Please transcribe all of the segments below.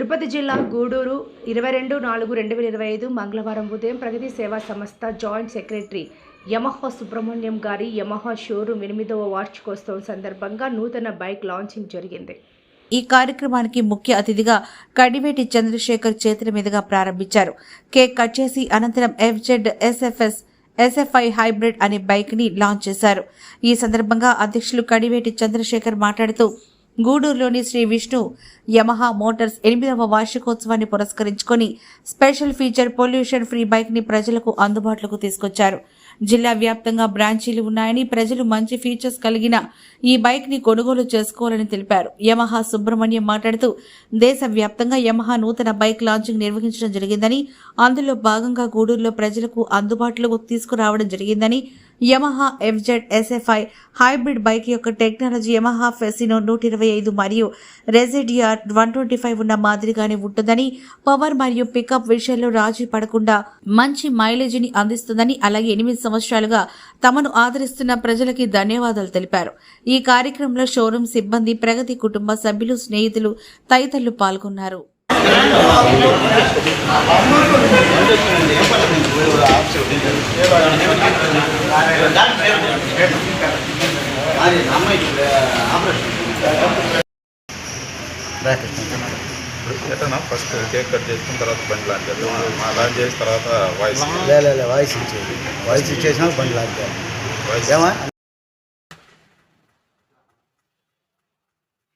తిరుపతి జిల్లా గూడూరు ఇరవై రెండు నాలుగు రెండు వేల ఇరవై ఐదు మంగళవారం ఉదయం ప్రగతి సేవా సంస్థ జాయింట్ సెక్రటరీ యమహా సుబ్రహ్మణ్యం గారి యమహా షోరూమ్ ఎనిమిదవ వార్షికోత్సవం సందర్భంగా నూతన బైక్ లాంచింగ్ జరిగింది. ఈ కార్యక్రమానికి ముఖ్య అతిథిగా కడివేటి చంద్రశేఖర్ చేతుల మీదుగా ప్రారంభించారు. కేక్ కట్ చేసి అనంతరం ఎఫ్జెడ్ ఎస్ఎఫ్ఎస్ ఎస్ఎఫ్ఐ హైబ్రిడ్ అనే బైక్ని లాంచ్ చేశారు. ఈ సందర్భంగా అధ్యక్షులు కడివేటి చంద్రశేఖర్ మాట్లాడుతూ గూడూరులోని శ్రీ విష్ణు యమహా మోటార్స్ ఎనిమిదవ వార్షికోత్సవాన్ని పురస్కరించుకొని స్పెషల్ ఫీచర్ పొల్యూషన్ ఫ్రీ బైక్ని ప్రజలకు అందుబాటులోకి తీసుకొచ్చారు. జిల్లా వ్యాప్తంగా బ్రాంచీలు ఉన్నాయని ప్రజలు మంచి ఫీచర్స్ కలిగిన ఈ బైక్ని కొనుగోలు చేసుకోవాలని తెలిపారు. యమహా సుబ్రహ్మణ్యం మాట్లాడుతూ దేశవ్యాప్తంగా యమహా నూతన బైక్ లాంచింగ్ నిర్వహించడం జరిగిందని అందులో భాగంగా గూడూరులో ప్రజలకు అందుబాటులోకి తీసుకురావడం జరిగిందని Yamaha FZ S FI hybrid bike యొక్క టెక్నాలజీ యమహా ఫెసినో నూట ఇరవై ఐదు మరియు రెజెడిఆర్ వన్ ట్వంటీ ఫైవ్ ఉన్న మాదిరిగానే ఉంటుందని పవర్ మరియు పికప్ విషయంలో రాజీ పడకుండా మంచి మైలేజీని అందిస్తుందని అలాగే ఎనిమిది సంవత్సరాలుగా తమను ఆదరిస్తున్న ప్రజలకి ధన్యవాదాలు తెలిపారు. ఈ కార్యక్రమంలో షోరూం సిబ్బంది ప్రగతి కుటుంబ సభ్యులు స్నేహితులు తదితరులు పాల్గొన్నారు. ఫస్ట్ కేక్ కట్ చేసుకున్న తర్వాత బండి లాంచ్ చేద్దాం. లాంచ్ చేసిన తర్వాత వాయిస్. లే లే, లే వాయిస్ ఇచ్చేది. వాయిస్ ఇచ్చేసినా బండి లాగుతారు వాయిస్. ఏమా?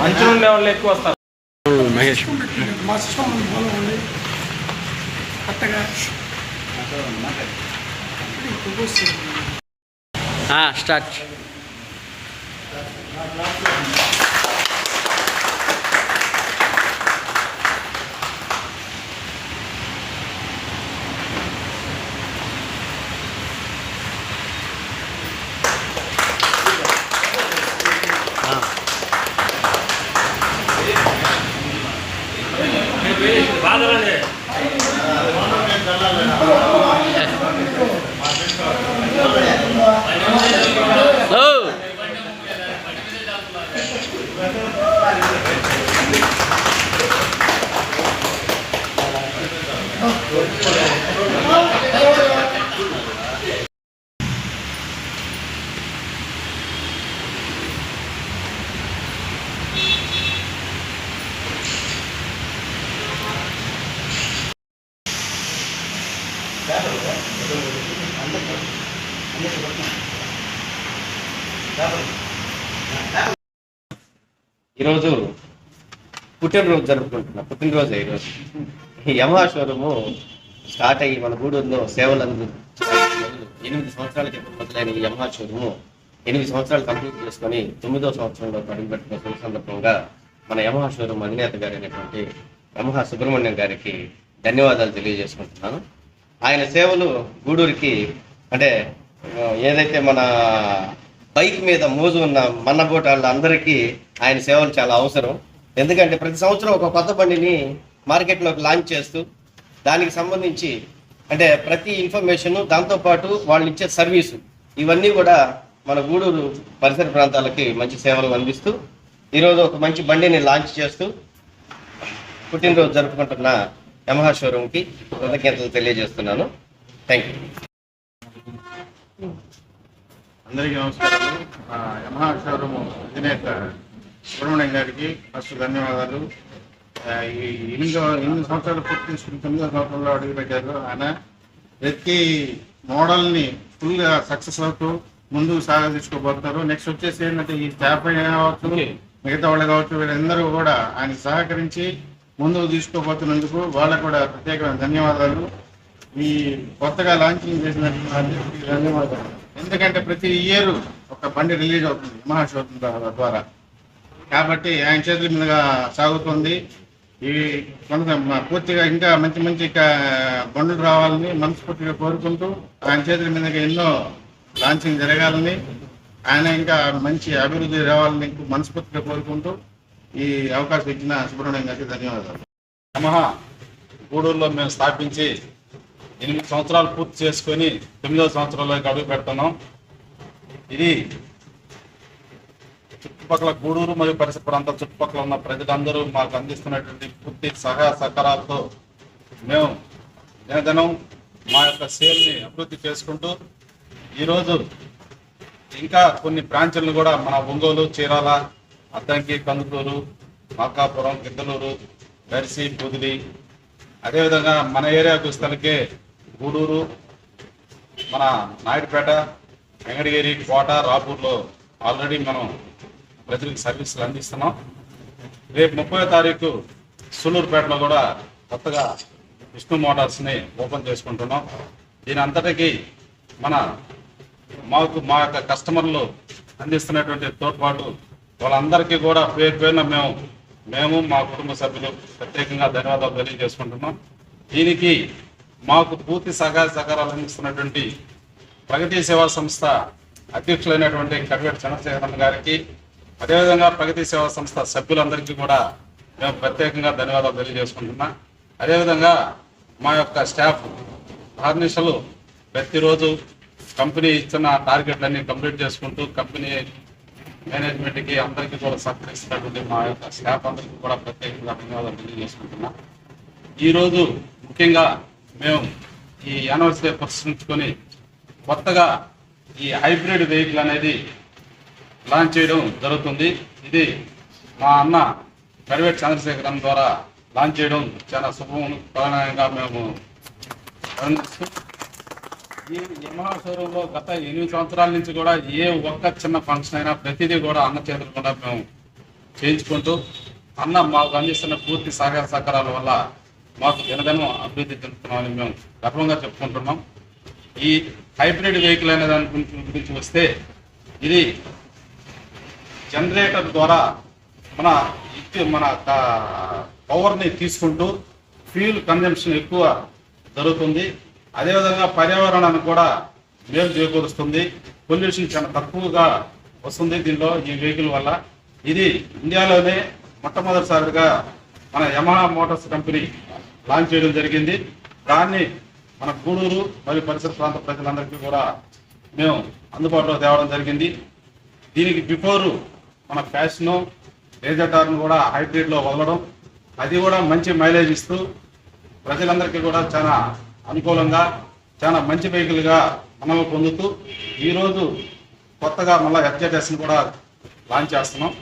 అంచులు ఉండే వాళ్ళు ఎక్కువ వస్తారు మా సిస్టమ్ ఫాలో అవ్వండి స్టార్ట్. ఈరోజు పుట్టినరోజు జరుపుకుంటున్నా పుట్టినరోజు ఈరోజు. ఈ యమహా షోరూము స్టార్ట్ అయ్యి మన గూడూరులో సేవలు అందు ఎనిమిది సంవత్సరాల క్రితం మొదలైన ఈ యమహా షోరూము ఎనిమిది సంవత్సరాలు కంప్లీట్ చేసుకొని తొమ్మిదో సంవత్సరంలో అడుగుపెట్టిన సందర్భంగా మన యమహా షోరూమ్ అధినేత గారైనటువంటి యమహా సుబ్రహ్మణ్యం గారికి ధన్యవాదాలు తెలియజేసుకుంటున్నాను. ఆయన సేవలు గూడూరుకి అంటే ఏదైతే మన బైక్ మీద మోజు ఉన్న మన్నబోట వాళ్ళందరికీ ఆయన సేవలు చాలా అవసరం. ఎందుకంటే ప్రతి సంవత్సరం ఒక కొత్త బండిని మార్కెట్లోకి లాంచ్ చేస్తూ దానికి సంబంధించి అంటే ప్రతి ఇన్ఫర్మేషన్ దాంతోపాటు వాళ్ళు ఇచ్చే సర్వీసు ఇవన్నీ కూడా మన గూడూరు పరిసర ప్రాంతాలకి మంచి సేవలు అందిస్తూ ఈరోజు ఒక మంచి బండిని లాంచ్ చేస్తూ పుట్టినరోజు జరుపుకుంటున్న యమహా షోరూమ్కి కృతజ్ఞతలు తెలియజేస్తున్నాను. థ్యాంక్ యూ అందరికీ నమస్కారం. ఆ, యమహా షోరూమ్ అధినేత సుబ్రహ్మణ్యం గారికి ఫస్ట్ ధన్యవాదాలు. ఈ ఎనిమిదో ఎనిమిది సంవత్సరాలు పూర్తి చేసుకుని తొమ్మిదో సంవత్సరంలో అడుగుపెట్టారు. ఆయన ప్రతి మోడల్ని ఫుల్గా సక్సెస్ అవుతూ ముందుకు సాగదీసుకోబోతున్నారు. నెక్స్ట్ వచ్చేసి ఏంటంటే ఈ స్టాఫ్ అయినా కావచ్చు మిగతా వాళ్ళు కావచ్చు వీళ్ళందరూ కూడా ఆయన సహకరించి ముందుకు తీసుకోబోతున్నందుకు వాళ్ళకు కూడా ప్రత్యేకమైన ధన్యవాదాలు. ఈ కొత్తగా లాంచింగ్ చేసినటువంటి ధన్యవాదాలు. ఎందుకంటే ప్రతి ఇయర్ ఒక బండి రిలీజ్ అవుతుంది మహాశోధం ద్వారా. కాబట్టి ఆయన చేతుల మీదుగా సాగుతుంది. ఈ కొంత మ- పూర్తిగా ఇంకా మంచి మంచి బండ్లు రావాలని మనస్ఫూర్తిగా కోరుకుంటూ ఆయన చేతుల మీదుగా ఎన్నో లాంచింగ్ జరగాలని ఆయన ఇంకా మంచి అభివృద్ధి రావాలని మనస్ఫూర్తిగా కోరుకుంటూ ఈ అవకాశం ఇచ్చిన సుబ్రహ్మణ్యం గారికి ధన్యవాదాలు. నమహ గూడూరులో మేము స్థాపించి ఎనిమిది సంవత్సరాలు పూర్తి చేసుకొని తొమ్మిదవ సంవత్సరంలోకి అడుగు పెడుతున్నాం. ఇది చుట్టుపక్కల గూడూరు మరియు పరిసర ప్రాంతాల చుట్టుపక్కల ఉన్న ప్రజలందరూ మాకు అందిస్తున్నటువంటి పూర్తి సహాయ సహకారాలతో మేము దినదినం మా యొక్క సేల్ని అభివృద్ధి చేసుకుంటూ ఈరోజు ఇంకా కొన్ని బ్రాంచులను కూడా మన ఒంగోలు చీరాల అద్దంకి కందుకూరు మార్కాపురం గిద్దలూరు దర్శి బుదిలి. అదేవిధంగా మన ఏరియాకు వస్తలకే గూడూరు మన నాయుడుపేట వెంకటగిరి కోట రాపూర్లో ఆల్రెడీ మనం ప్రజలకు సర్వీసులు అందిస్తున్నాం. రేపు ముప్పై తారీఖు సూలూరుపేటలో కూడా కొత్తగా విష్ణు మోటార్స్ని ఓపెన్ చేసుకుంటున్నాం. దీని అంతటికీ మన మాకు మా యొక్క కస్టమర్లు అందిస్తున్నటువంటి తోడ్పాటు వాళ్ళందరికీ కూడా పేరు పేరున మేము మేము మా కుటుంబ సభ్యులు ప్రత్యేకంగా ధన్యవాదాలు తెలియజేసుకుంటున్నాం. దీనికి మాకు పూర్తి సహాయ సహకారాలు అందిస్తున్నటువంటి ప్రగతి సేవా సంస్థ అధ్యక్షులైనటువంటి కడివేటి చంద్రశేఖరన్ గారికి అదేవిధంగా ప్రగతి సేవా సంస్థ సభ్యులందరికీ కూడా మేము ప్రత్యేకంగా ధన్యవాదాలు తెలియజేసుకుంటున్నాం. అదేవిధంగా మా యొక్క స్టాఫ్ ఆర్నిషలు ప్రతిరోజు కంపెనీ ఇచ్చిన టార్గెట్లన్నీ కంప్లీట్ చేసుకుంటూ కంపెనీ మేనేజ్మెంట్కి అందరికీ కూడా సహకరిస్తున్నటువంటి మా యొక్క స్టాఫ్ అందరికీ కూడా ప్రత్యేకంగా ధన్యవాదాలు తెలియజేసుకుంటున్నా. ఈరోజు ముఖ్యంగా మేము ఈ యానివర్సరీ ప్రశ్నించుకొని కొత్తగా ఈ హైబ్రిడ్ వెహికల్ అనేది లాంచ్ చేయడం జరుగుతుంది. ఇది మా అన్న కడివేటి చంద్రశేఖరం ద్వారా లాంచ్ చేయడం చాలా శుభం ప్రధానంగా మేము అభినందిస్తూ ఈ యమహా షోరూంలో గత ఎనిమిది సంవత్సరాల నుంచి కూడా ఏ ఒక్క చిన్న ఫంక్షన్ అయినా ప్రతిదీ కూడా అన్న చేతులు కూడా మేము చేయించుకుంటూ అన్న మాకు అందిస్తున్న పూర్తి సహకార సహకారాల వల్ల మాకు దినదినం అభివృద్ధి చెందుతున్నామని మేము గర్వంగా చెప్పుకుంటున్నాం. ఈ హైబ్రిడ్ వెహికల్ అనే దాని గురించి గురించి వస్తే ఇది జనరేటర్ ద్వారా మన మన పవర్ని తీసుకుంటూ ఫ్యూల్ కన్జంప్షన్ ఎక్కువ జరుగుతుంది. అదేవిధంగా పర్యావరణాన్ని కూడా మేలు చేకూరుస్తుంది. పొల్యూషన్ చాలా తక్కువగా వస్తుంది దీనిలో ఈ వెహికల్ వల్ల. ఇది ఇండియాలోనే మొట్టమొదటిసారిగా మన యమహా మోటార్స్ కంపెనీ లాంచ్ చేయడం జరిగింది. దాన్ని మన గూడూరు మరియు పరిసర ప్రాంత ప్రజలందరికీ కూడా మేము అందుబాటులో తేవడం జరిగింది. దీనికి బిఫోరు మన ఫ్యాషన్ రేజర్టార్ను కూడా హైబ్రిడ్లో వదలడం. అది కూడా మంచి మైలేజ్ ఇస్తూ ప్రజలందరికీ కూడా చాలా అనుకూలంగా చాలా మంచి వెహికల్గా మనల్ని పొందుతూ ఈరోజు కొత్తగా మళ్ళీ ఎఫ్జెడ్ఎస్ని కూడా లాంచ్ చేస్తున్నాం.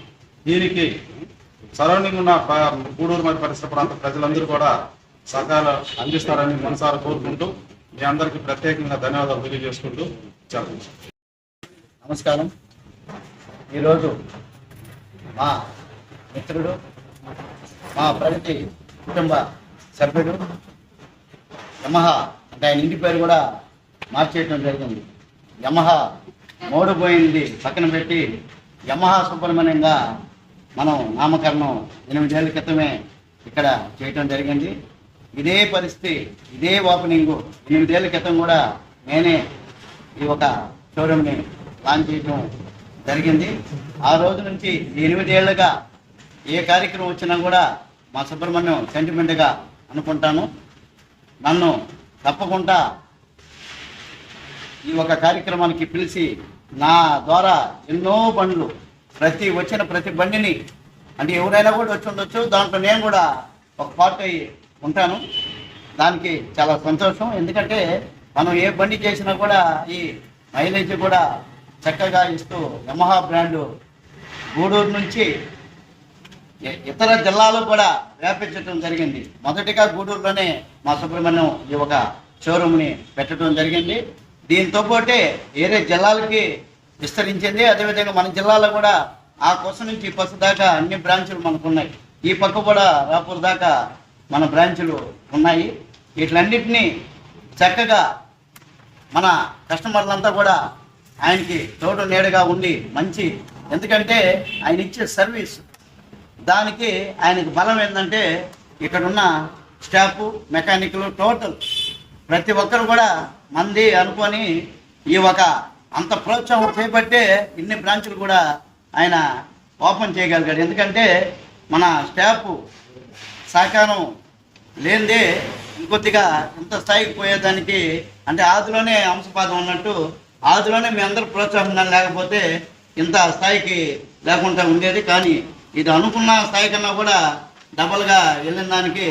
దీనికి సరౌండింగ్ ఉన్న గూడూరు మరి పరిసర ప్రాంత ప్రజలందరూ కూడా సహకారం అందిస్తారని మనసారా కోరుకుంటూ మీ అందరికీ ప్రత్యేకంగా ధన్యవాదాలు తెలియజేసుకుంటూ చెప్పండి. నమస్కారం. ఈరోజు మా మిత్రుడు మా ప్రగతి కుటుంబ సభ్యుడు యమహా అంటే ఆయన ఇంటి పేరు కూడా మార్చేయటం జరిగింది యమహా మోడపోయింది పక్కన పెట్టి యమహా సుబ్రహ్మణ్యంగా మనం నామకరణం ఎనిమిదేళ్ళ క్రితమే ఇక్కడ చేయటం జరిగింది. ఇదే పరిస్థితి ఇదే ఓపెనింగ్ ఎనిమిదేళ్ళ క్రితం కూడా నేనే ఈ ఒక షోరూమ్ని లాంచ్ చేయడం జరిగింది. ఆ రోజు నుంచి ఎనిమిదేళ్ళుగా ఏ కార్యక్రమం వచ్చినా కూడా మా సుబ్రహ్మణ్యం సెంటిమెంట్గా అనుకుంటాను. నన్ను తప్పకుండా ఈ ఒక కార్యక్రమానికి పిలిచి నా ద్వారా ఎన్నో బండ్లు ప్రతి వచ్చిన ప్రతి బండిని అంటే ఎవరైనా కూడా వచ్చి ఉండొచ్చు దాంట్లో నేను కూడా ఒక పార్ట్ అయి ఉంటాను. దానికి చాలా సంతోషం. ఎందుకంటే మనం ఏ బండి చేసినా కూడా ఈ మైలేజ్ కూడా చక్కగా ఇస్తూ యమహా బ్రాండు గూడూరు నుంచి ఇతర జిల్లాలో కూడా వ్యాపించడం జరిగింది. మొదటిగా గూడూరులోనే మా సుబ్రహ్మణ్యం ఈ ఒక షోరూమ్ని పెట్టడం జరిగింది. దీంతో పాటే వేరే జిల్లాలకి విస్తరించింది. అదేవిధంగా మన జిల్లాలో కూడా ఆ కోసం నుంచి ఈ పక్క దాకా అన్ని బ్రాంచులు మనకు ఉన్నాయి ఈ పక్క కూడా రాపూర్ దాకా మన బ్రాంచులు ఉన్నాయి. వీటిలన్నింటినీ చక్కగా మన కస్టమర్లంతా కూడా ఆయనకి తోడు నీడగా ఉండి మంచి ఎందుకంటే ఆయన ఇచ్చే సర్వీస్ దానికి ఆయనకు బలం ఏంటంటే ఇక్కడున్న స్టాఫ్ మెకానిక్లు టోటల్ ప్రతి ఒక్కరు కూడా మంది అనుకొని ఈ ఒక అంత ప్రోత్సాహం చేపట్టే ఇన్ని బ్రాంచులు కూడా ఆయన ఓపెన్ చేయగలిగాడు. ఎందుకంటే మన స్టాఫ్ సహకారం లేనిదే ఇంకొద్దిగా ఇంత స్థాయికి పోయేదానికి అంటే ఆదిలోనే అంశపాదం ఉన్నట్టు ఆదిలోనే మీ అందరూ ప్రోత్సాహం లేకపోతే ఇంత స్థాయికి లేకుండా ఉండేది. కానీ ఇది అనుకున్న స్థాయి కన్నా కూడా డబల్గా వెళ్ళిన దానికి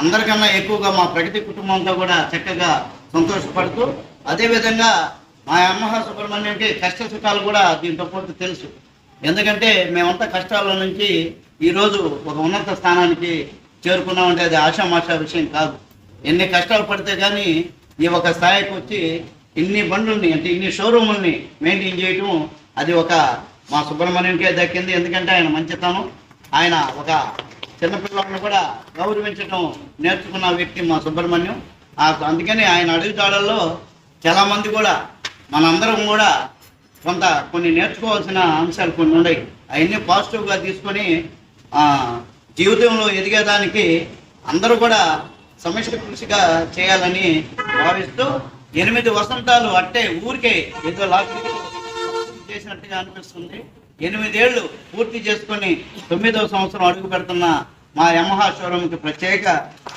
అందరికన్నా ఎక్కువగా మా ప్రగతి కుటుంబంతో కూడా చక్కగా సంతోషపడుతూ అదేవిధంగా మా అమ్మహ సుబ్రహ్మణ్యంకి కష్ట సుఖాలు కూడా దీంతో పాటు తెలుసు. ఎందుకంటే మేమంతా కష్టాల నుంచి ఈరోజు ఒక ఉన్నత స్థానానికి చేరుకున్నామంటే అది ఆషామాషా విషయం కాదు. ఎన్ని కష్టాలు పడితే కానీ ఈ ఒక స్థాయికి వచ్చి ఇన్ని బండ్లని అంటే ఇన్ని షోరూముల్ని మెయింటైన్ చేయటం అది ఒక మా సుబ్రహ్మణ్యంకే దక్కింది. ఎందుకంటే ఆయన మంచితనం. ఆయన ఒక చిన్నపిల్లలను కూడా గౌరవించడం నేర్చుకున్న వ్యక్తి మా సుబ్రహ్మణ్యం. ఆ- అందుకని ఆయన అడుగుతాడల్లో చాలామంది కూడా మనందరం కూడా కొంత కొన్ని నేర్చుకోవాల్సిన అంశాలు కొన్ని ఉన్నాయి. అవన్నీ పాజిటివ్గా తీసుకొని జీవితంలో ఎదిగేదానికి అందరూ కూడా సమిష్టి కృషిగా చేయాలని భావిస్తూ ఎనిమిది వసంతాలు అట్టే ఊరికే ఏదో లాక్డౌన్ చేసినట్టుగా అనిపిస్తుంది. ఎనిమిదేళ్ళు పూర్తి చేసుకొని తొమ్మిదవ సంవత్సరం అడుగు పెడుతున్న మా యమహా షోరూమ్కి ప్రత్యేక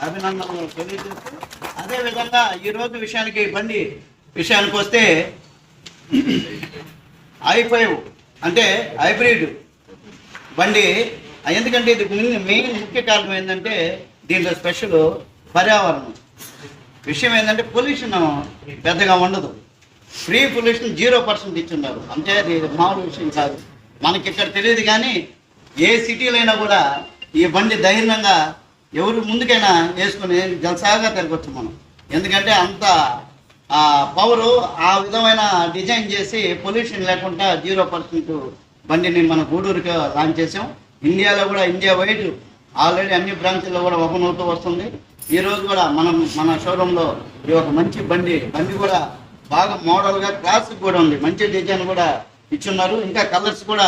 అభినందనలు తెలియజేస్తూ అదేవిధంగా ఈరోజు విషయానికి బండి విషయానికి వస్తే ఐ ఫైవ్ అంటే హైబ్రిడ్ బండి. ఎందుకంటే ఇది మెయిన్ మెయిన్ ముఖ్య కారణం ఏంటంటే దీంట్లో స్పెషల్ పర్యావరణం. విషయం ఏంటంటే పొల్యూషన్ పెద్దగా ఉండదు. ఫ్రీ పొల్యూషన్ జీరో పర్సెంట్ ఇచ్చున్నారు. అంటే అది మామూలు విషయం కాదు. మనకి ఇక్కడ తెలియదు కానీ ఏ సిటీలో అయినా కూడా ఈ బండి ధైర్యంగా ఎవరు ముందుకైనా వేసుకుని జలసాగా తిరగచ్చు మనం. ఎందుకంటే అంత ఆ పవరు ఆ విధమైన డిజైన్ చేసి పొల్యూషన్ లేకుండా జీరో పర్సెంట్ బండిని మన గూడూరుకి లాంచ్ చేసాం ఇండియాలో కూడా ఇండియా వైడ్ ఆల్రెడీ అన్ని బ్రాంచ్ల్లో కూడా ఓపెన్ అవుతూ వస్తుంది. ఈరోజు కూడా మనం మన షోరూంలో ఈ ఒక మంచి బండి బండి కూడా బాగా మోడల్గా క్లాసిక్ కూడా ఉంది. మంచి డిజైన్ కూడా ఇచ్చున్నారు. ఇంకా కలర్స్ కూడా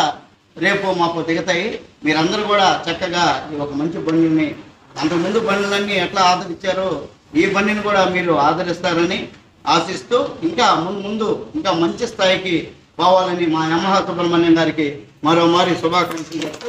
రేపు మాకు దిగుతాయి. మీరందరూ కూడా చక్కగా ఈ ఒక మంచి బండిని అంతకుముందు బండ్లన్నీ ఎట్లా ఆదరించారో ఈ బండిని కూడా మీరు ఆదరిస్తారని ఆశిస్తూ ఇంకా ముందు ముందు ఇంకా మంచి స్థాయికి పోవాలని మా యమహా సుబ్రహ్మణ్యం గారికి మరోమారి శుభాకాంక్షలు చెప్తూ